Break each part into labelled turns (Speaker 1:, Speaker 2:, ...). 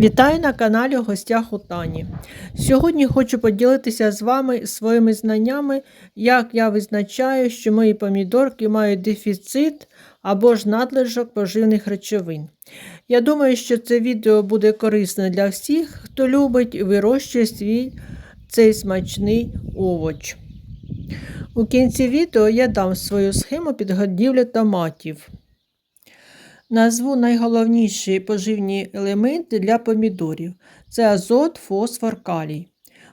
Speaker 1: Вітаю на каналі гостях у Тані. Сьогодні хочу поділитися з вами своїми знаннями, як я визначаю, що мої помідорки мають дефіцит або ж надлишок поживних речовин. Я думаю, що це відео буде корисне для всіх, хто любить і вирощує свій цей смачний овоч. У кінці відео я дам свою схему підгодівлі томатів. Назву найголовніші поживні елементи для помідорів це азот, фосфор, калій.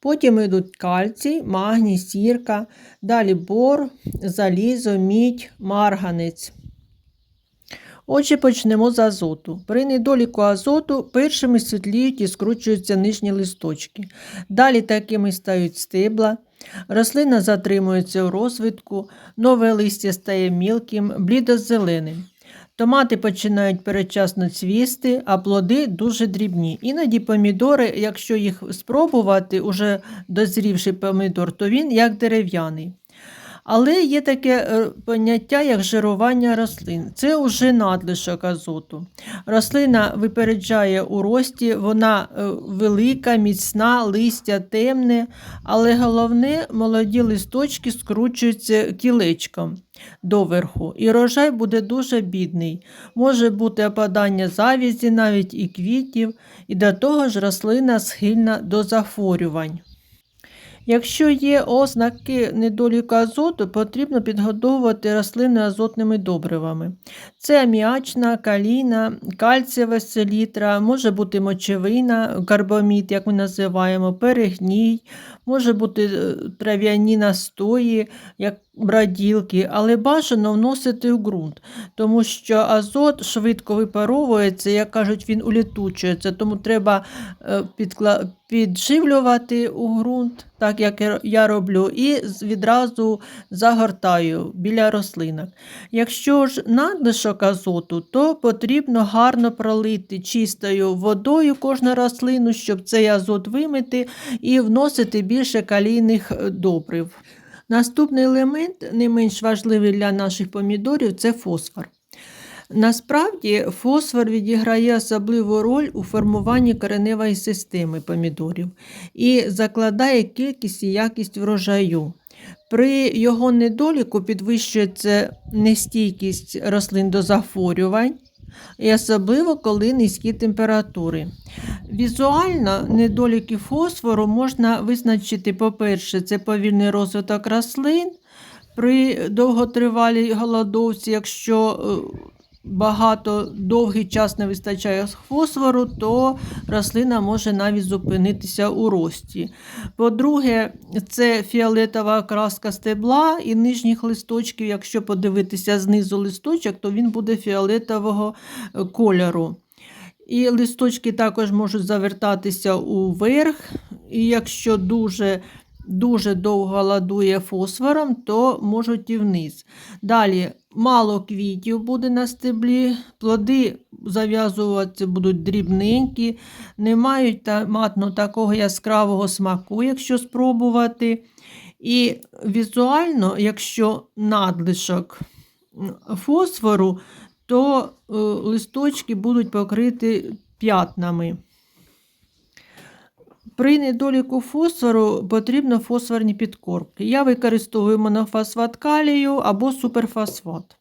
Speaker 1: Потім йдуть кальцій, магній, сірка, далі бор, залізо, мідь, марганець. Отже, почнемо з азоту. При недоліку азоту першими світліють і скручуються нижні листочки. Далі такими стають стебла. Рослина затримується у розвитку, нове листя стає мілким, блідо-зеленим. Томати починають передчасно цвісти, а плоди дуже дрібні. Іноді помідори, якщо їх спробувати, уже дозрівший помідор, то він як дерев'яний. Але є таке е, поняття, як жирування рослин. Це вже надлишок азоту. Рослина випереджає у рості, вона е, велика, міцна, листя темне, але головне, молоді листочки скручуються кілечком доверху, і рожай буде дуже бідний. Може бути опадання завізі, навіть і квітів, і до того ж рослина схильна до захворювань. Якщо є ознаки недоліку азоту, потрібно підгодовувати рослини азотними добривами. Це аміачна, каліна, кальцієва селітра, може бути мочевина, карбамід, як ми називаємо, перегній, може бути е, трав'яні настої, як браділки, але бажано вносити в ґрунт, тому що азот швидко випаровується, як кажуть, він улітучується, тому треба е, підкла... підживлювати у ґрунт, так як я роблю, і відразу загортаю біля рослинок. Якщо ж надлишок азоту, то потрібно гарно пролити чистою водою кожну рослину, щоб цей азот вимити і вносити більше калійних е, добрив. Наступний елемент, не менш важливий для наших помідорів, це фосфор. Насправді, фосфор відіграє особливу роль у формуванні кореневої системи помідорів і закладає кількість і якість врожаю. При його недоліку підвищується нестійкість рослин до захворювань, і особливо коли низькі температури. Візуально недоліки фосфору можна визначити, по-перше, це повільний розвиток рослин при довготривалій голодовці, якщо е, багато довгий час не вистачає фосфору, то рослина може навіть зупинитися у рості. По-друге, це фіолетова окраска стебла і нижніх листочків. Якщо подивитися знизу листочок, то він буде фіолетового е, кольору. І листочки також можуть завертатися уверх, і якщо дуже дуже довго ладує фосфором, то можуть і вниз. Далі мало квітів буде на стеблі, плоди зав'язуватися будуть дрібненькі, не мають матно такого яскравого смаку, якщо спробувати. І візуально, якщо надлишок фосфору, то е, листочки будуть покриті п'ятнами. При недоліку фосфору потрібно фосфорні підкормки. Я використовую монофосфат калію або суперфосфат.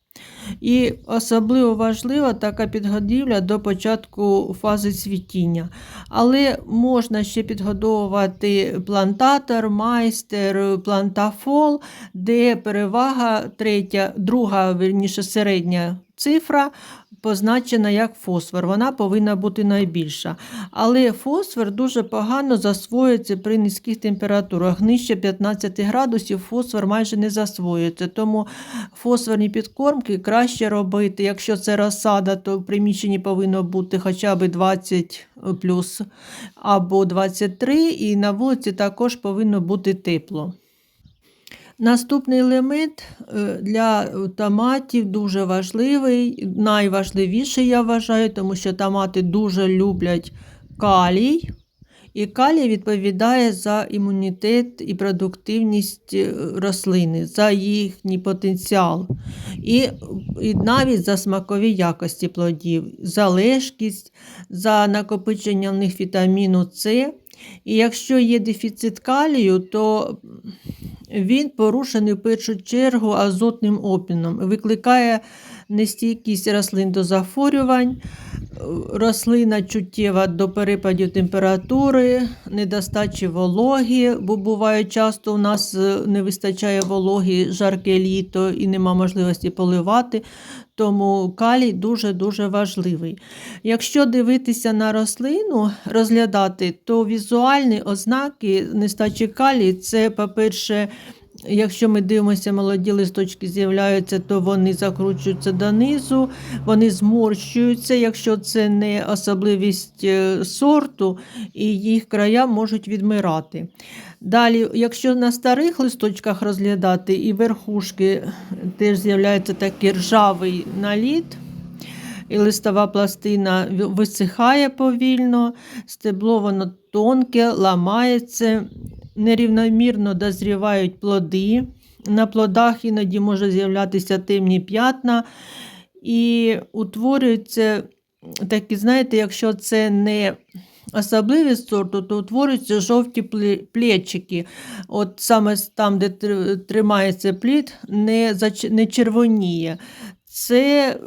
Speaker 1: І особливо важлива така підгодівля до початку фази цвітіння. Але можна ще підгодовувати плантатор, майстер, плантафол, де перевага третя, друга, верніше середня цифра позначена як фосфор, вона повинна бути найбільша. Але фосфор дуже погано засвоюється при низьких температурах. Нижче 15 градусів фосфор майже не засвоюється. Тому фосфорні підкормки краще робити. Якщо це розсада, то в приміщенні повинно бути хоча б 20 плюс або 23, і на вулиці також повинно бути тепло. Наступний елемент е, для томатів дуже важливий, найважливіший, я вважаю, тому що томати дуже люблять калій. І калій відповідає за імунітет і продуктивність е, рослини, за їхній потенціал, і, і навіть за смакові якості плодів, за лежкість, за накопичення в них вітаміну С. І якщо є дефіцит калію, то він порушений в першу чергу азотним опіном, викликає нестійкість рослин до захворювань, рослина чуттєва до перепадів температури, недостачі вологи, бо буває часто у нас е, не вистачає вологи, жарке літо і нема можливості поливати. Тому калій дуже-дуже важливий. Якщо дивитися на рослину, розглядати, то візуальні ознаки нестачі калію це, по-перше, Якщо ми дивимося, молоді листочки з'являються, то вони закручуються донизу, вони зморщуються, якщо це не особливість е, сорту, і їх края можуть відмирати. Далі, якщо на старих листочках розглядати і верхушки теж з'являється такий ржавий наліт, і листова пластина висихає повільно, стебло воно тонке, ламається нерівномірно дозрівають плоди. На плодах іноді може з'являтися темні п'ятна. І утворюються такі, знаєте, якщо це не особливість сорту, то утворюються жовті плечики. От саме там, де тримається плід, не, не червоніє. Це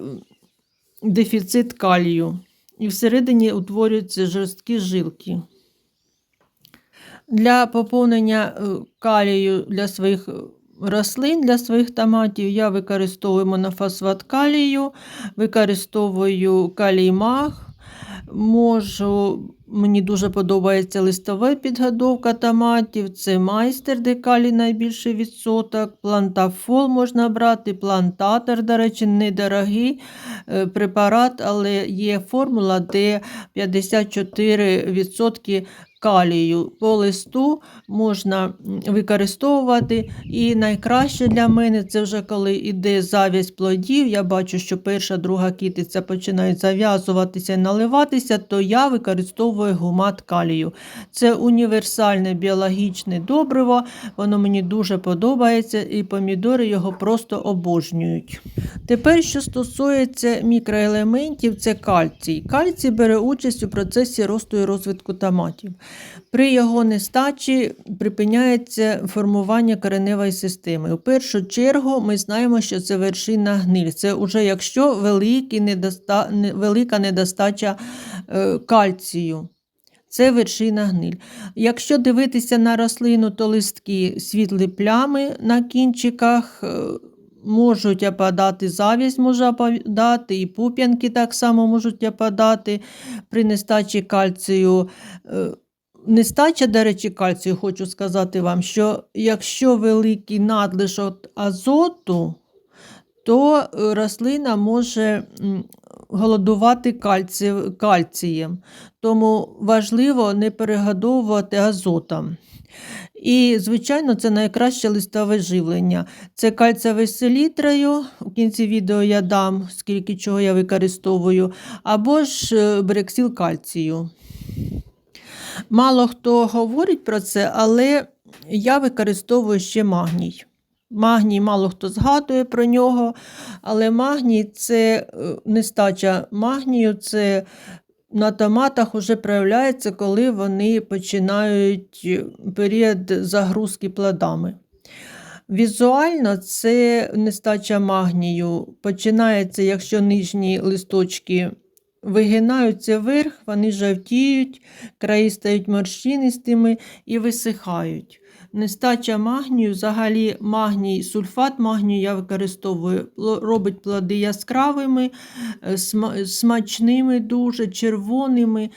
Speaker 1: дефіцит калію. І всередині утворюються жорсткі жилки. Для поповнення е, калію для своїх е, рослин, для своїх томатів я використовую монофосфат калію, використовую калій мах, Можу, Мені дуже подобається листова підготовка томатів. Це майстер, де калій найбільший відсоток. Плантафол можна брати, плантатор, до речі, недорогий е, препарат, але є формула, де 54% калію по листу можна використовувати. І найкраще для мене це вже коли йде зав'язь плодів. Я бачу, що перша, друга кітиця починають зав'язуватися і наливатися, то я використовую гумат калію. Це універсальне біологічне добриво, воно мені дуже подобається, і помідори його просто обожнюють. Тепер, що стосується мікроелементів, це кальцій. Кальцій бере участь у процесі росту і розвитку томатів. При його нестачі припиняється формування кореневої системи. У першу чергу ми знаємо, що це вершина гниль. Це вже якщо великий недоста... велика недостача кальцію. Це вершина гниль. Якщо дивитися на рослину, то листки світлі плями на кінчиках. Е, можуть опадати, завість може опадати, і пуп'янки так само можуть опадати при нестачі кальцію. Е, Нестача, до речі, кальцію, хочу сказати вам, що якщо великий надлишок азоту, то е, рослина може голодувати кальці... кальцієм. Тому важливо не перегодовувати азотом. І, звичайно, це найкраще листове живлення. Це кальцевий селітрою, у кінці відео я дам, скільки чого я використовую, або ж е, брексіл кальцію. Мало хто говорить про це, але я використовую ще магній. Магній, мало хто згадує про нього, але магній це е, нестача магнію, це на томатах вже проявляється, коли вони починають е, період загрузки плодами. Візуально це нестача магнію починається, якщо нижні листочки вигинаються вверх, вони жовтіють, краї стають морщинистими і висихають. Нестача магнію, взагалі магній, сульфат магнію я використовую, робить плоди яскравими, е, смачними, дуже червоними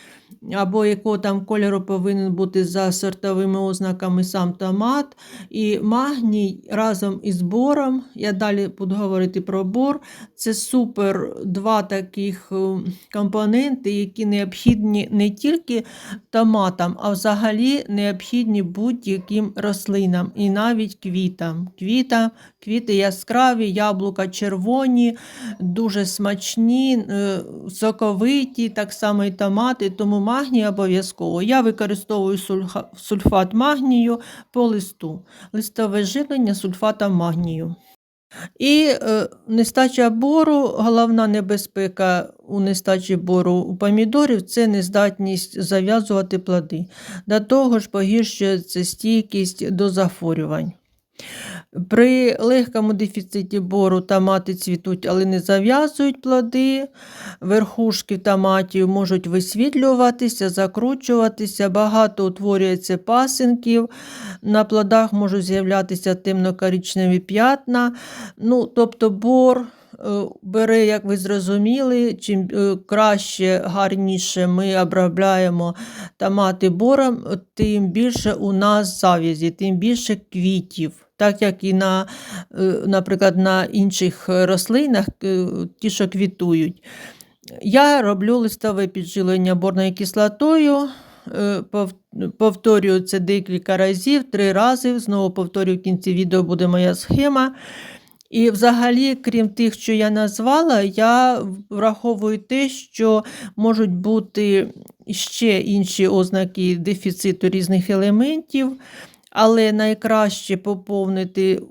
Speaker 1: або якого там кольору повинен бути за сортовими ознаками сам томат. І магній разом із бором, я далі буду говорити про бор, це супер два таких е, компоненти, які необхідні не тільки томатам, а взагалі необхідні будь-яким рослинам і навіть квітам. Квіта, Квіти яскраві, яблука червоні, дуже смачні, е, соковиті, так само і томати. Тому магній обов'язково. Я використовую сульфат магнію по листу. Листове живлення сульфатом магнію. І е, нестача бору, головна небезпека у нестачі бору у помідорів це нездатність зав'язувати плоди. До того ж погіршується стійкість до захворювань. При легкому дефіциті бору томати цвітуть, але не зав'язують плоди. Верхушки томатів можуть висвітлюватися, закручуватися, багато утворюється пасинків, на плодах можуть з'являтися темно-коричневі п'ятна. Ну, тобто бор е, бере, як ви зрозуміли, чим е, краще, гарніше ми обробляємо томати бором, тим більше у нас завязі, тим більше квітів. Так як і на, е, наприклад, на інших рослинах, е, ті, що квітують. Я роблю листове підживлення борною кислотою. е, Повторюю це декілька разів, три рази. Знову повторюю, в кінці відео буде моя схема. І взагалі, крім тих, що я назвала, я враховую те, що можуть бути ще інші ознаки дефіциту різних елементів, але найкраще поповнити,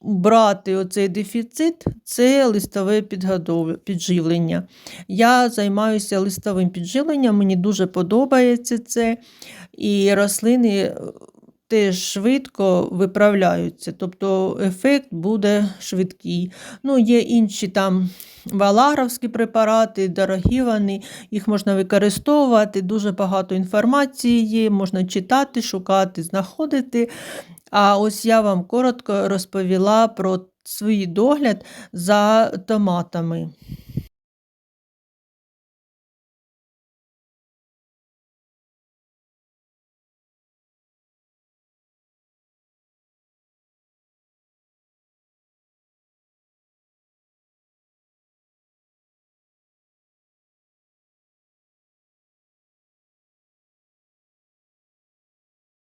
Speaker 1: брати оцей дефіцит це листове підживлення. Я займаюся листовим підживленням, мені дуже подобається це. І рослини е, швидко виправляються, тобто ефект буде швидкий. Ну, є інші там валагровські препарати, дорогі вони, їх можна використовувати, дуже багато інформації є, можна читати, шукати, знаходити. А ось я вам коротко розповіла про свій догляд за томатами.